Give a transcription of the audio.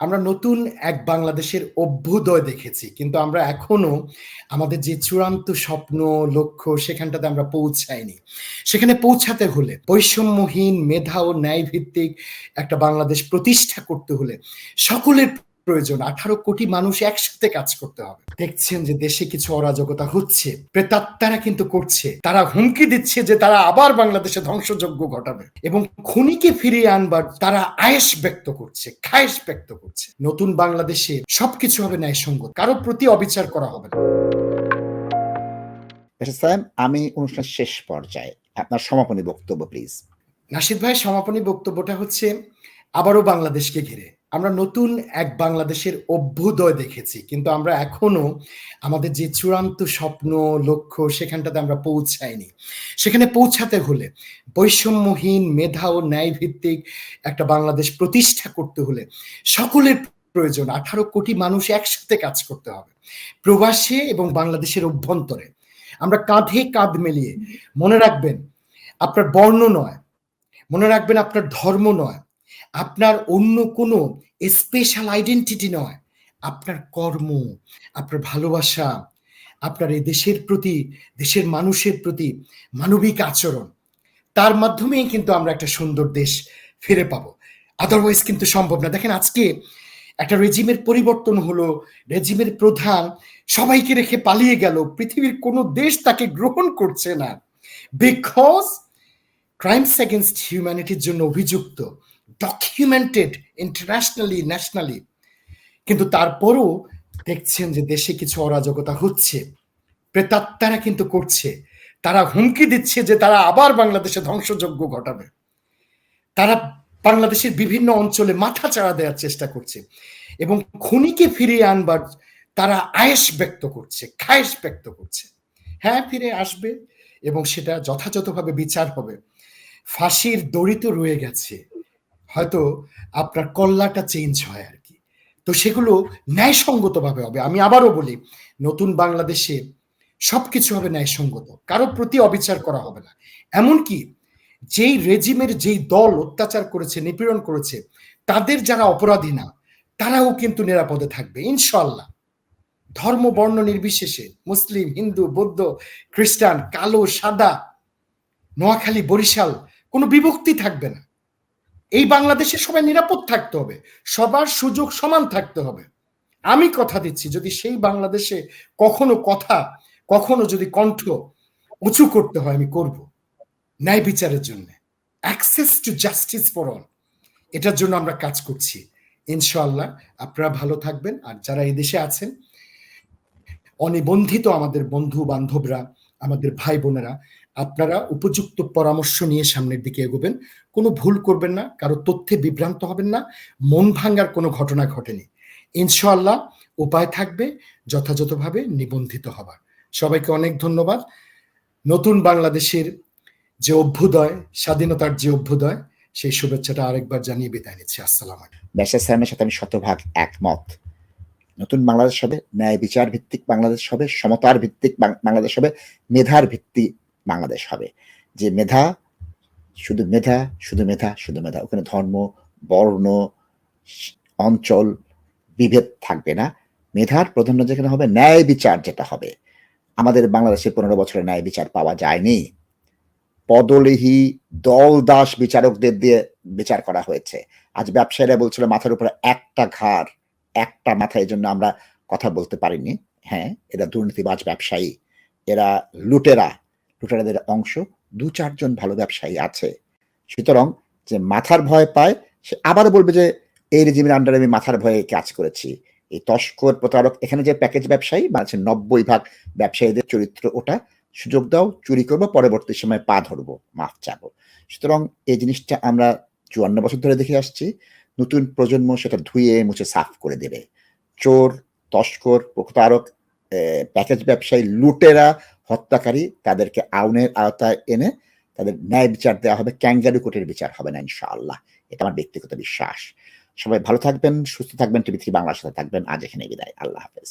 আমরা নতুন এক বাংলাদেশের অভ্যুদয় দেখেছি, কিন্তু আমরা এখনও আমাদের যে চূড়ান্ত স্বপ্ন, লক্ষ্য সেখানটাতে আমরা পৌঁছাইনি। সেখানে পৌঁছাতে হলে, বৈষম্যহীন, মেধা ও ন্যায় ভিত্তিক একটা বাংলাদেশ প্রতিষ্ঠা করতে হলে সকলের প্রয়োজন। আঠারো কোটি মানুষ একসাথে কাজ করতে হবে। দেখছেন যে দেশে কিছু অরাজকতা হচ্ছে প্রেতাত্মারা কিন্তু করছে। তারা হুমকি দিচ্ছে যে তারা আবার বাংলাদেশে ধ্বংসযজ্ঞ ঘটাবে এবং খুনিকে ফিরিয়ে আনবার তারা আয়েস ব্যক্ত করছে খায়েশ ব্যক্ত করছে। নতুন বাংলাদেশে সবকিছু হবে ন্যায়সঙ্গত কারও প্রতি অবিচার করা হবে না। আমি অনুষ্ঠান শেষ পর্যায়ে। আপনার সমাপনী বক্তব্য প্লিজ। নাসিদ ভাইয়ের সমাপনী বক্তব্যটা হচ্ছে আবারও বাংলাদেশকে ঘিরে। আমরা নতুন এক বাংলাদেশের অভ্যুদয় দেখেছি, কিন্তু আমরা এখনও আমাদের যে চূড়ান্ত স্বপ্ন, লক্ষ্য সেখানটাতে আমরা পৌঁছাইনি। সেখানে পৌঁছাতে হলে বৈষম্যহীন, মেধা ও ন্যায় ভিত্তিক একটা বাংলাদেশ প্রতিষ্ঠা করতে হলে সকলের প্রয়োজন। আঠারো কোটি মানুষ একসাথে কাজ করতে হবে, প্রবাসে এবং বাংলাদেশের অভ্যন্তরে। আমরা কাঁধে কাঁধ মিলিয়ে মনে রাখবেন, আপনার বর্ণ নয়, মনে রাখবেন আপনার ধর্ম নয় আপনার অন্য কোনো স্পেশাল আইডেন্টিটি নয়। আপনার কর্ম, আপনার ভালোবাসা, আপনার এই দেশের প্রতি, দেশের মানুষের প্রতি মানবিক আচরণ, তার মাধ্যমেই কিন্তু আমরা একটা সুন্দর দেশ ফিরে পাবো। আদারওয়াইজ কিন্তু সম্ভব না। দেখেন আজকে একটা রেজিমের পরিবর্তন হলো রেজিমের প্রধান সবাইকে রেখে পালিয়ে গেল, পৃথিবীর কোনো দেশ তাকে গ্রহণ করছে না। বিকজ ক্রাইমস এগেনস্ট হিউম্যানিটির জন্য অভিযুক্ত ডকুমেন্টেড ইন্টারন্যাশনালি ন্যাশনালি কিন্তু তারপরও দেখছেন যে দেশে কিছু অরাজকতা হচ্ছে। প্রেতাত্মারা কিন্তু করছে। তারা হুমকি দিচ্ছে যে তারা আবার বাংলাদেশে ধ্বংসযজ্ঞ ঘটাবে। তারা বাংলাদেশের বিভিন্ন অঞ্চলে মাথা চাড়া দেওয়ার চেষ্টা করছে। এবং খুনিকে ফিরিয়ে আনবার তারা আয়েস ব্যক্ত করছে, খায়েশ ব্যক্ত করছে। হ্যাঁ ফিরে আসবে এবং সেটা যথাযথভাবে বিচার হবে। ফাঁসির দড়ি তো রয়ে গেছে। হয়তো আপনার কল্লাটা চেঞ্জ হয় আর কি। তো সেগুলো ন্যায়সঙ্গতভাবে হবে। আমি আবারও বলি, নতুন বাংলাদেশে সবকিছু হবে ন্যায়সঙ্গত। কারও প্রতি অবিচার করা হবে না। এমনকি যেই রেজিমের যেই দল অত্যাচার করেছে, নিপীড়ন করেছে, তাদের যারা অপরাধী না, তারাও কিন্তু নিরাপদে থাকবে। ইনশাল্লাহ ধর্ম, বর্ণ নির্বিশেষে, মুসলিম, হিন্দু, বৌদ্ধ, খ্রিস্টান, কালো, সাদা, নোয়াখালী, বরিশাল, কোনো বিভক্তি থাকবে না। এই বাংলাদেশে সবাই নিরাপদ থাকতে হবে, সবার সুযোগ সমান থাকতে হবে। আমি কথা দিচ্ছি, যদি সেই বাংলাদেশে কখনো কথা, কখনো যদি কণ্ঠ উঁচু করতে হয়, আমি করব। ন্যায় বিচারের জন্য। Access to justice for all এটার জন্য আমরা কাজ করছি। ইনশাল্লাহ আপনারা ভালো থাকবেন। আর যারা এই দেশে আছেন, অনিবন্ধিত আমাদের বন্ধু বান্ধবরা আমাদের ভাই বোনেরা আপনারা উপযুক্ত পরামর্শ নিয়ে সামনের দিকে এগোবেন। কোনো ভুল করবেন না, কারও তথ্যে বিভ্রান্ত হবেন না, মন ভাঙ্গার কোনো ঘটনা ঘটেনি। ইনশাল্লাহ উপায় থাকবে যথাযথভাবে নিবন্ধিত হবার। সবাইকে অনেক ধন্যবাদ। নতুন বাংলাদেশের যে অভ্যুদয়, স্বাধীনতার যে অভ্যুদয়, সেই শুভেচ্ছাটা আরেকবার জানিয়ে বিদায় নিচ্ছি। আসসালাম ব্যাসার স্যারের সাথে আমি শতভাগ একমত। নতুন বাংলাদেশ হবে, ন্যায় বিচার ভিত্তিক বাংলাদেশ হবে, সমতার ভিত্তিক বাংলাদেশ হবে, মেধার ভিত্তিক বাংলাদেশ হবে। যে মেধা, শুধু মেধা শুধু মেধা শুধু মেধা, ওখানে ধর্ম, বর্ণ, অঞ্চল, বিভেদ থাকবে না। মেধার প্রাধান্য যেখানে হবে, ন্যায় বিচার যেটা হবে। আমাদের বাংলাদেশে পনেরো বছরের ন্যায় বিচার পাওয়া যায়নি। পদলিহি দল দাস বিচারকদের দিয়ে বিচার করা হয়েছে। আজ ব্যবসায়ীরা বলছিল, মাথার উপরে একটা ঘাড়, একটা মাথায় জন্য আমরা কথা বলতে পারিনি। হ্যাঁ এরা দুর্নীতিবাজ ব্যবসায়ী। এরা লুটেরা। লুটেরাদের অংশ দু চারজন ভালো ব্যবসায়ী আছে। সুতরাং যে মাথার ভয় পায়, সে আবার বলবে যে, এই রেজিমের আন্ডারে আমি মাথার ভয়ে কাজ করেছি। এই তস্কর প্রতারক, এখানে যে প্যাকেজ ব্যবসায়ী মানে নব্বই ভাগ ব্যবসায়ীদের চরিত্র, ওটা সুযোগ দাও, চুরি করব, পরবর্তী সময় পা ধরবো, মাফ চাবো। সুতরাং এই জিনিসটা আমরা চুয়ান্ন বছর ধরে দেখে আসছি। নতুন প্রজন্ম সেটা ধুয়ে মুছে সাফ করে দেবে। চোর, তস্কর, প্রতারক প্যাকেজ ব্যবসায়ী, লুটেরা হত্যাকারী তাদেরকে আউনের আওতায় এনে তাদের ন্যায় বিচার দেওয়া হবে, ক্যাঙ্গারু কোটের বিচার হবে না, ইনশাআল্লাহ। এটা আমার ব্যক্তিগত বিশ্বাস। সবাই ভালো থাকবেন, সুস্থ থাকবেন, টিভি থ্রি বাংলার সাথে থাকবেন। আজ এখানে বিদায়। আল্লাহ হাফেজ।